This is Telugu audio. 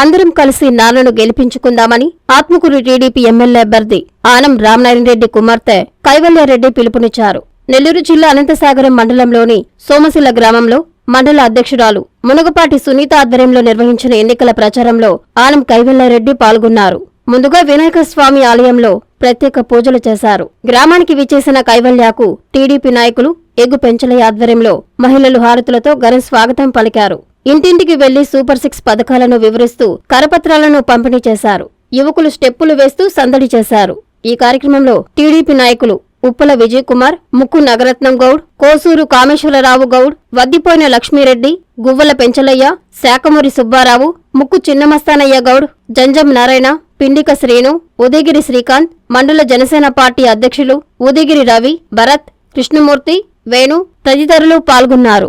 అందరం కలిసి నాన్నను గెలిపించుకుందామని ఆత్మకూరు టీడీపీ ఎమ్మెల్యే అభ్యర్థి ఆనం రామనారాయణ రెడ్డి కుమార్తె కైవల్యారెడ్డి పిలుపునిచ్చారు. నెల్లూరు జిల్లా అనంతసాగరం మండలంలోని సోమశిల గ్రామంలో మండల అధ్యక్షురాలు మునగపాటి సునీత ఆధ్వర్యంలో నిర్వహించిన ఎన్నికల ప్రచారంలో ఆనం కైవల్యారెడ్డి పాల్గొన్నారు. ముందుగా వినాయక స్వామి ఆలయంలో ప్రత్యేక పూజలు చేశారు. గ్రామానికి విచ్చేసిన కైవల్యాకు టీడీపీ నాయకులు ఎగ్గు పెంచలయ్య ఆధ్వర్యంలో మహిళలు హారతులతో ఘన స్వాగతం పలికారు. ఇంటింటికి వెళ్ళి సూపర్ సిక్స్ పథకాలను వివరిస్తూ కరపత్రాలను పంపిణీ చేశారు. యువకులు స్టెప్పులు వేస్తూ సందడి చేశారు. ఈ కార్యక్రమంలో టీడీపీ నాయకులు ఉప్పల విజయ్ కుమార్ ముక్కు నగరత్నం గౌడ్ కోసూరు కామేశ్వరరావు గౌడ్ వద్దిపోయిన లక్ష్మీరెడ్డి గువ్వల పెంచలయ్య శాకమూరి సుబ్బారావు ముక్కు చిన్నమస్తానయ్య గౌడ్ జంజం నారాయణ పిండిక శ్రీను ఉదయగిరి శ్రీకాంత్ మండల జనసేన పార్టీ అధ్యక్షులు ఉదయగిరి రవి భరత్ కృష్ణమూర్తి వేణు తదితరులు పాల్గొన్నారు.